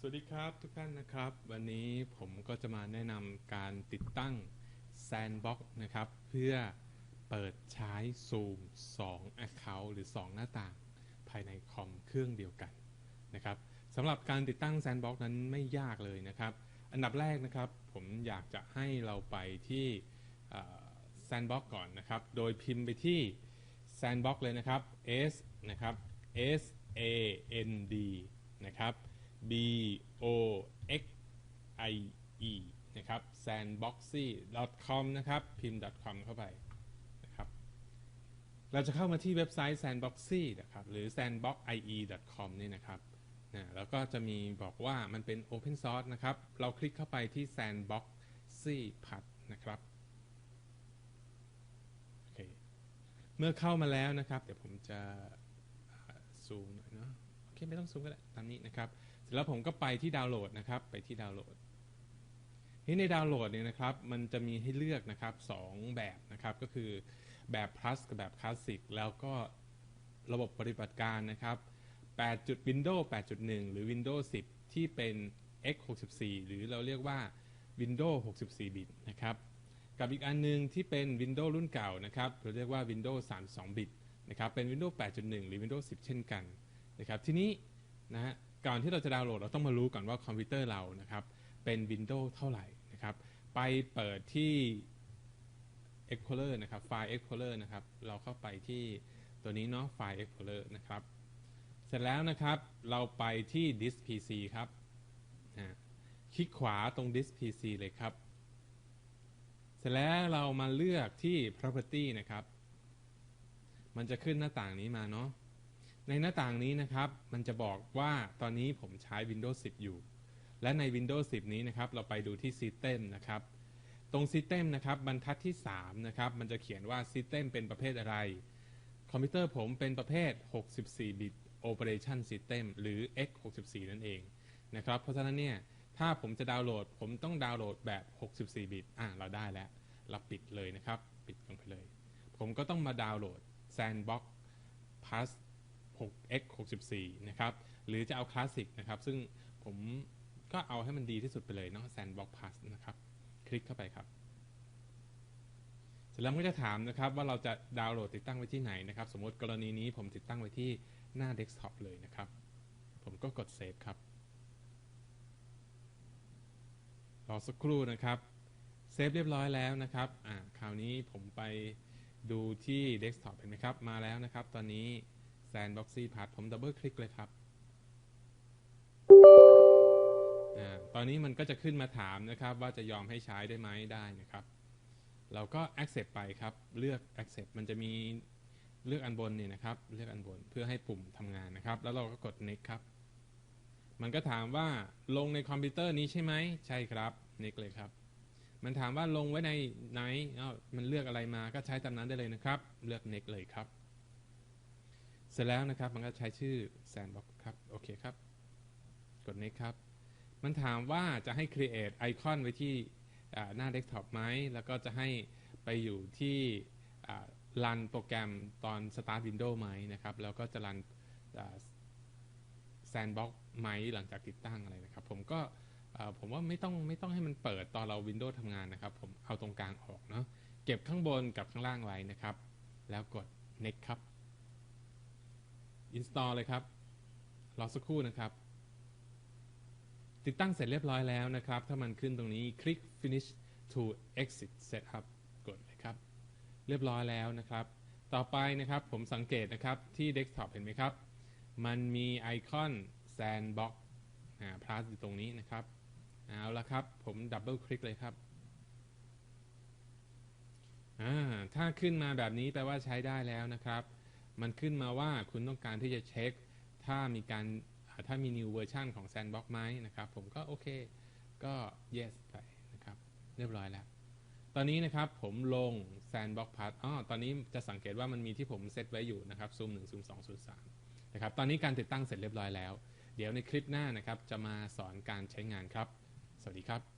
สวัสดีครับทุกท่านนะครับ วันนี้ผมก็จะมาแนะนำการติดตั้ง Sandbox นะครับ เพื่อเปิดใช้ Zoom 2 Account หรือ 2 หน้าต่าง ภายในคอมเครื่องเดียวกันนะครับสำหรับการติดตั้ง Sandbox นั้นไม่ยากเลยนะครับ อันดับแรกนะครับผมอยากจะให้เราไปที่เอ่อ Sandbox ก่อนนะครับ โดยพิมพ์ไปที่ Sandbox เลยนะครับ S นะครับ S A N D นะครับ B O X I E นะครับ sandboxy.com นะครับ พิมพ์ .com เข้าไปนะครับเราจะเข้ามาที่เว็บไซต์ sandboxy นะครับหรือ sandboxie.com นี่นะครับนะแล้วก็จะมีบอกว่ามันเป็น open source นะครับ เราคลิกเข้าไปที่ sandboxy พัดนะครับโอเคเมื่อเข้ามาแล้วนะครับ เดี๋ยวผมจะซูมหน่อยเนาะโอเค ไม่ต้องซูมก็ได้ตามนี้นะครับ แล้วผมก็ไปที่ดาวน์โหลดนะครับ ไปที่ดาวน์โหลดที่ในดาวน์โหลดเนี่ยนะครับ มันจะมีให้เลือกนะครับสองแบบนะครับ ก็คือแบบ plus กับแบบ classic แล้วก็ระบบปฏิบัติการนะครับ8จุด Windows 8.1 หรือ Windows 10 ที่เป็น x64 หรือเราเรียกว่า Windows 64 บิตนะครับ กับอีกอันหนึงที่เป็น Windows รุ่นเก่านะครับเราเรียกว่า Windows 32 บิตนะครับ เป็น Windows 8.1 หรือ Windows 10 เช่นกันนะครับ ทีนี้นะฮะ ก่อนที่เราจะดาวน์โหลดเราต้องมารู้ก่อนว่าคอมพิวเตอร์เรานะครับ เป็น Windows เท่าไหร่นะครับ ไปเปิดที่ Explorer นะครับไฟล์ Explorer นะครับ เราเข้าไปที่ตัวนี้เนาะไฟล์ Explorer นะครับ เสร็จแล้วนะครับเราไปที่ Disk PC ครับนะคลิกขวาตรง Disk PC เลยครับ เสร็จแล้วเรามาเลือกที่ property นะครับ มันจะขึ้นหน้าต่างนี้มาเนาะ ในหน้าต่างนี้นะครับ มันจะบอกว่าตอนนี้ผมใช้ Windows 10 อยู่ และใน Windows 10 นี้นะครับ เราไปดูที่ System นะครับ ตรง System นะครับบรรทัดที่ 3 นะครับ มันจะเขียนว่า System เป็นประเภทอะไร คอมพิวเตอร์ผมเป็นประเภท 64 bit Operation System หรือ x64 นั่นเองนะครับ เพราะฉะนั้นเนี่ย ถ้าผมจะดาวน์โหลด ผมต้องดาวน์โหลดแบบ 64 บิต อะ เราได้แล้ว เราปิดเลยนะครับ ปิดลงไปเลย ผมก็ต้องมาดาวน์โหลด Sandbox Plus 6x 64นะครับ หรือจะเอาคลาสสิกนะครับ ซึ่งผมก็เอาให้มันดีที่สุดไปเลยเนาะ Sandbox Plus นะครับ คลิกเข้าไปครับ เสร็จแล้วก็จะถามนะครับว่าเราจะดาวน์โหลดติดตั้งไว้ที่ไหนนะครับ สมมติกรณีนี้ผมติดตั้งไว้ที่หน้าเดสก์ท็อปเลยนะครับ ผมก็กดเซฟครับ รอสักครู่นะครับเซฟเรียบร้อยแล้วนะครับ อ่า คราวนี้ผมไปดูที่เดสก์ท็อปเห็นไหมครับ มาแล้วนะครับ ตอนนี้ Sandboxy พัดผมดับเบิลคลิกเลยครับอ่าตอนนี้มันก็จะขึ้นมาถามนะครับ ว่าจะยอมให้ใช้ได้ไหมได้นะครับ เราก็ accept ไปครับ เลือก accept มันจะมีเลือกอันบนเนี่ยนะครับ เลือกอันบนเพื่อให้ปุ่มทำงานนะครับ แล้วเราก็กด next ครับ มันก็ถามว่าลงในคอมพิวเตอร์นี้ใช่ไหม ใช่ครับ next เลยครับมันถามว่าลงไว้ในไหนอ้ามันเลือกอะไรมาก็ใช้ตามนั้นได้เลยนะครับ เลือก next เลยครับ เสร็จแล้วนะครับมันก็ใช้ชื่อ sandbox ครับ โอเคครับ กด next ครับ มันถามว่าจะให้ create ไอคอนไว้ที่หน้าเดสก์ท็อปไหม แล้วก็จะให้ไปอยู่ที่รันโปรแกรมตอน start Windows ไหมนะครับ แล้วก็จะรัน Sandbox ไหมหลังจากติดตั้งอะไรนะครับ ผมก็ผมว่าไม่ต้องไม่ต้องให้มันเปิดตอนเรา Windows ทำงานนะครับ ผมเอาตรงกลางออกเนาะเก็บข้างบนกับข้างล่างไว้นะครับ แล้วกด next ครับ install เลยครับ รอสักครู่นะครับ ติดตั้งเสร็จเรียบร้อยแล้วนะครับ ถ้ามันขึ้นตรงนี้คลิก finish to exit setup กดเลยครับ เรียบร้อยแล้วนะครับ ต่อไปนะครับผมสังเกตนะครับที่ desktop เห็นไหมครับ มันมีไอคอน sandbox อ่า plus อยู่ตรงนี้นะครับ เอาละครับ ผมดับเบิลคลิกเลยครับถ้าขึ้นมาแบบนี้แปลว่าใช้ได้แล้วนะครับ มันขึ้นมาว่าคุณต้องการที่จะเช็ค ถ้ามีการถ้ามี new version ของ sandbox ไหมนะครับ ผมก็โอเค ก็ yes ไปนะครับ เรียบร้อยแล้ว ตอนนี้นะครับผมลง sandbox part อ๋อตอนนี้จะสังเกตว่ามันมีที่ผมเซตไว้อยู่นะครับซูม1ซูม2ซูม3นะครับ ตอนนี้การติดตั้งเสร็จเรียบร้อยแล้ว เดี๋ยวในคลิปหน้านะครับ จะมาสอนการใช้งานครับ สวัสดีครับ